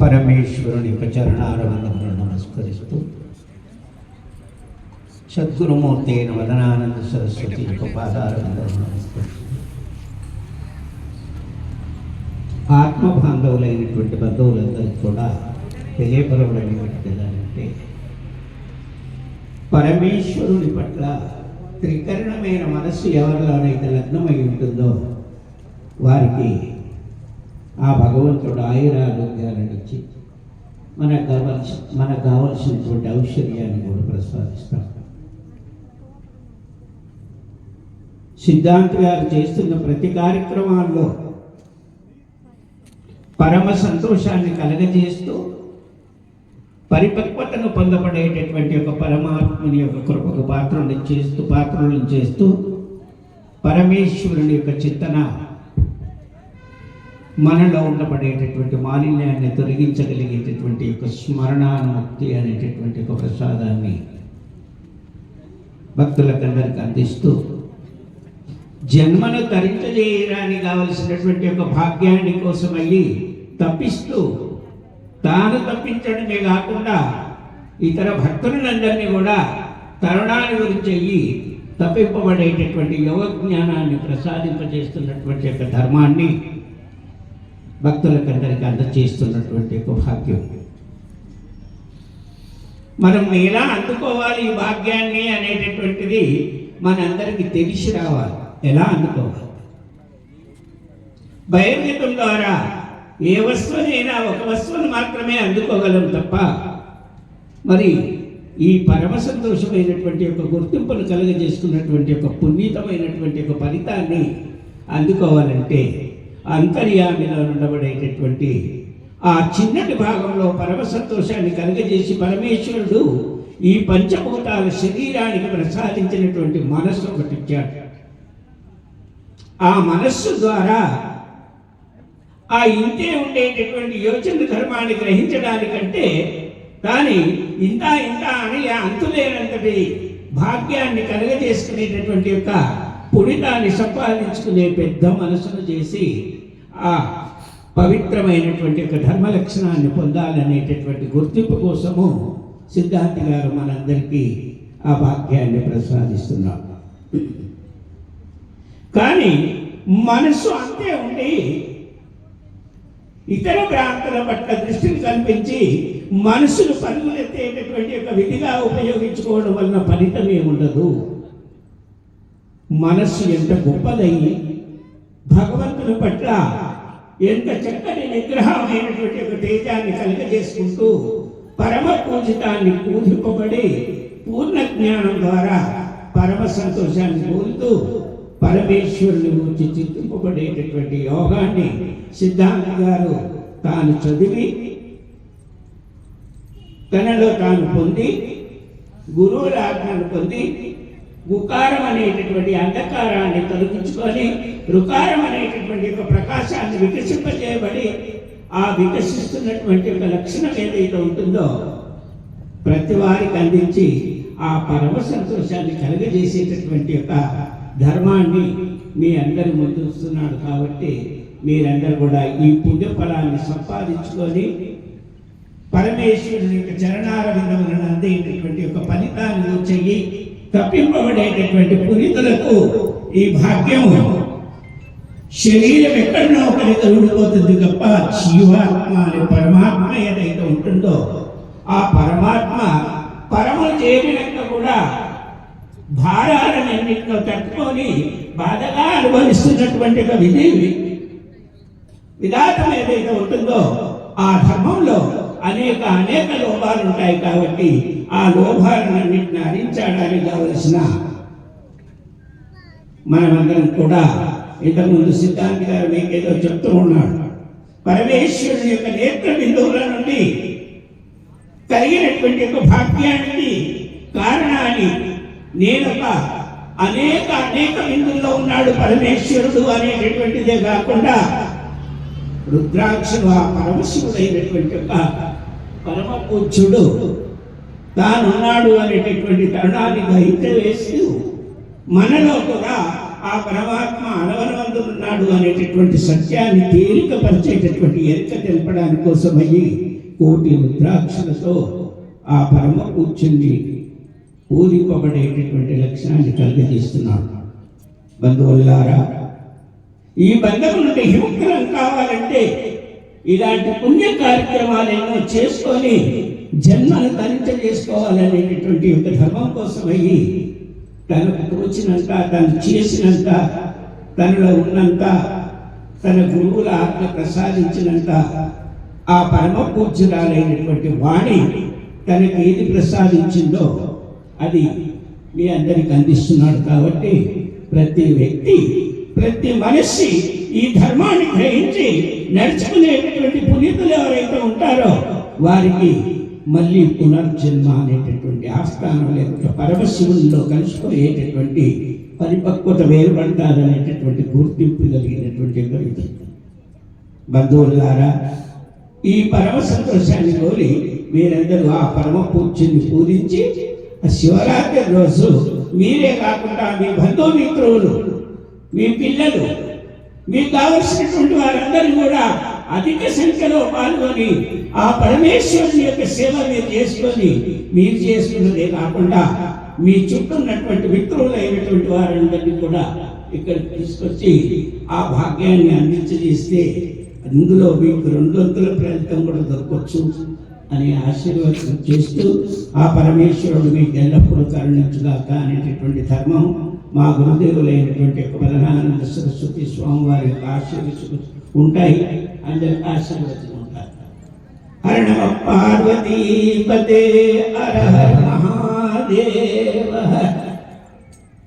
పరమేశ్వరుని యొక్క చరణారవిందములను నమస్కరిస్తూ సద్గురుమూర్తి అయిన వదనానంద సరస్వతి యొక్క పాదారవిందములను నమస్కరిస్తూ ఆత్మ బాంధవులైనటువంటి బంధువులందరికీ కూడా తెలియపరవడం ఏంటంటే పరమేశ్వరుని పట్ల త్రికరణమైన మనస్సు ఎవరిలోనైతే లగ్నమై ఉంటుందో వారికి ఆ భగవంతుడు ఆయురారోగ్యాలను ఇచ్చి మనకు కావలసి మనకు కావలసినటువంటి ఔషధ్యాన్ని కూడా ప్రసాదిస్తాం సిద్ధాంత్ గారు చేస్తున్న ప్రతి కార్యక్రమాల్లో పరమ సంతోషాన్ని కలగజేస్తూ పరిపక్వతను పొందబడేటటువంటి ఒక పరమాత్మని యొక్క కృపకు పాత్రను చేస్తూ పాత్రలను చేస్తూ పరమేశ్వరుని యొక్క చింతన మనలో ఉండబడేటటువంటి మాలిన్యాన్ని తొలగించగలిగేటటువంటి యొక్క స్మరణానుముక్తి అనేటటువంటి ఒక ప్రసాదాన్ని భక్తులకందరికి అందిస్తూ జన్మను తరించజేయడానికి కావలసినటువంటి ఒక భాగ్యాన్ని కోసమయ్యి తప్పిస్తూ తాను తప్పించడమే కాకుండా ఇతర భక్తులందరినీ కూడా తరుణాన్ని గురించి అయ్యి తప్పింపబడేటటువంటి యోగ జ్ఞానాన్ని ప్రసాదింపజేస్తున్నటువంటి యొక్క ధర్మాన్ని భక్తులకందరికీ అందచేస్తున్నటువంటి ఒక భాగ్యం. మనం ఎలా అందుకోవాలి ఈ భాగ్యాన్ని అనేటటువంటిది మనందరికీ తెలిసి రావాలి. ఎలా అందుకోవాలి? బహిర్గతం ద్వారా ఏ వస్తువునైనా ఒక వస్తువును మాత్రమే అందుకోగలం తప్ప మరి ఈ పరమ సంతోషమైనటువంటి యొక్క గుర్తింపును కలుగజేసుకున్నటువంటి ఒక పునీతమైనటువంటి ఒక ఫలితాన్ని అందుకోవాలంటే అంతర్యామిలో ఉండబడేటటువంటి ఆ చిన్నటి భాగంలో పరమ సంతోషాన్ని కలుగజేసి పరమేశ్వరుడు ఈ పంచభూతాల శరీరానికి ప్రసాదించినటువంటి మనస్సు ఒకటి ఇచ్చాడు. ఆ మనస్సు ద్వారా ఆ ఇంతే ఉండేటటువంటి యోచన ధర్మాన్ని గ్రహించడానికంటే కానీ ఇంత ఇంత అని అంతులేనంతటి భాగ్యాన్ని కలగజేసుకునేటటువంటి యొక్క పుణితాన్ని సంపాదించుకునే పెద్ద మనసును చేసి ఆ పవిత్రమైనటువంటి యొక్క ధర్మ లక్షణాన్ని పొందాలనేటటువంటి గుర్తింపు కోసము సిద్ధాంతి గారు మనందరికీ ఆ భాగ్యాన్ని ప్రసాదిస్తున్నారు. కానీ మనస్సు అంతే ఉండి ఇతర ప్రాంతాల పట్ల దృష్టిని కల్పించి మనసును పరుగులెత్తేటటువంటి ఒక విధిగా ఉపయోగించుకోవడం వలన ఫలితం ఏముండదు మనస్సు ఎంత గొప్పదయ్యి భగవంతుని పట్ల ఎంత చక్కని నిగ్రహమైనటువంటి ఒక తేజాన్ని కలుగజేసుకుంటూ పరమ పూజితాన్ని పూజింపబడి పూర్ణ జ్ఞానం ద్వారా పరమ సంతోషాన్ని కోరుతూ పరమేశ్వరుని గురించి చింతింపబడేటటువంటి యోగాన్ని సిద్ధాంత గారు తాను చదివి తనలో తాను పొంది గురువుల ఆజ్ఞను పొంది గుకారం అనేటటువంటి అంధకారాన్ని తొలగించుకొని రుకారం అనేటటువంటి ఒక ప్రకాశాన్ని వికసింపజేయబడి ఆ వికసిస్తున్నటువంటి ఒక లక్షణం ఏదైతే ఉంటుందో ప్రతి వారికి అందించి ఆ పరమ సంతోషాన్ని కలుగజేసేటటువంటి యొక్క ధర్మాన్ని మీ అందరి ముందు వస్తున్నాడు కాబట్టి మీరందరూ కూడా ఈ పుణ్య ఫలాన్ని సంపాదించుకొని పరమేశ్వరుని యొక్క చరణారవిందములను అందేటటువంటి ఒక ఫలితాన్ని చెయ్యి. తప్పింపబడేటటువంటి పురితులకు ఈ భాగ్యము. శరీరం ఎక్కడనో ఒకరికి ఉండిపోతుంది తప్ప జీవాత్మ అనే పరమాత్మ ఏదైతే ఉంటుందో ఆ పరమాత్మ పరములు చేరినాక కూడా భారాలన్నింటిలో తట్టుకొని బాధగా అనుభవిస్తున్నటువంటి ఒక విధి విధాతం ఏదైతే ఉంటుందో ఆ ధర్మంలో అనేక అనేక లోపాలు ఉంటాయి కాబట్టి ఆ లోపాలన్నింటిని హరించడానికి కావలసిన మనమందరం కూడా ఇంతకుముందు సిద్ధాంతి గారు మీకేదో చెప్తూ ఉన్నాడు. పరమేశ్వరుని యొక్క నేత్ర బిందువుల నుండి కలిగినటువంటి యొక్క భాగ్యానికి కారణాన్ని నేనొక అనేక అనేక బిందుల్లో ఉన్నాడు పరమేశ్వరుడు అనేటటువంటిదే కాకుండా రుద్రాక్షలు ఆ పరమశివుడైనటువంటి ఒక పరమ పూజ్యుడు తానున్నాడు అనేటటువంటి తరుణాన్ని గ్రహించ వేస్తూ మనలో కూడా ఆ పరమాత్మ అనవరవంతుడున్నాడు అనేటటువంటి సత్యాన్ని తేలికపరిచేటటువంటి ఎరుక తెలపడానికి కోసమయ్యి కోటి రుద్రాక్షలతో ఆ పరమ కూర్చుని పూజింపబడేటటువంటి లక్షణాన్ని కలిగజేస్తున్నాడు. బంధువులారా ఈ బంధం నుండి హిమగ్రం కావాలంటే ఇలాంటి పుణ్య కార్యక్రమాలు ఎన్నో చేసుకొని జన్మను తరించ చేసుకోవాలనేటటువంటి ఒక ధర్మం అయ్యి తనకు తోచినంత తను చేసినంత తనలో ఉన్నంత తన గురువుల ఆత్మ ప్రసాదించినంత ఆ పరమ పూజ్యురాలైనటువంటి వాణి తనకి ఏది ప్రసాదించిందో అది మీ అందరికి అందిస్తున్నాడు. కాబట్టి ప్రతి వ్యక్తి ప్రతి మనిషి ఈ ధర్మాన్ని గ్రహించి నడుచుకునేటటువంటి పునీతులు ఎవరైతే ఉంటారో వారికి మళ్ళీ పునర్జన్మ అనేటటువంటి ఆస్థానం లేకుండా పరమశివుల్లో కలిసిపోయేటటువంటి పరిపక్వత వేరుపడతారనేటటువంటి గుర్తింపు కలిగినటువంటి ఒక వ్యక్తి. బంధువులారా ఈ పరమ సంతోషాన్ని కోరి మీరందరూ ఆ పరమ పూజని పూజించి ఆ శివరాత్రి రోజు మీరే కాకుండా మీ బంధుమిత్రులు మీ పిల్లలు మీకు కావలసినటువంటి వారందరూ కూడా అధిక సంఖ్యలో పాల్గొని ఆ పరమేశ్వరుని యొక్క సేవ మీరు చేసుకొని మీరు చేసుకున్నదే కాకుండా మీ చుట్టూ ఉన్నటువంటి మిత్రులైనటువంటి వారందరినీ కూడా ఇక్కడికి తీసుకొచ్చి ఆ భాగ్యాన్ని అందించజేస్తే అందులో మీకు రెండొంతుల ఫలితం కూడా దొరకవచ్చు అని ఆశీర్వాదం చేస్తూ ఆ పరమేశ్వరుడు మీకు ఎల్లప్పుడూ కరుణించుగాక అనేటటువంటి ధర్మం మా గురుదేవులైనటువంటి యొక్క బలనానంద సరస్వతి స్వామివారి యొక్క ఆశీర్వచనం ఉంటాయి. అందరి ఆశీర్వచనం ఉంటారు హర నమ పార్వతీపతే హర హర మహాదేవ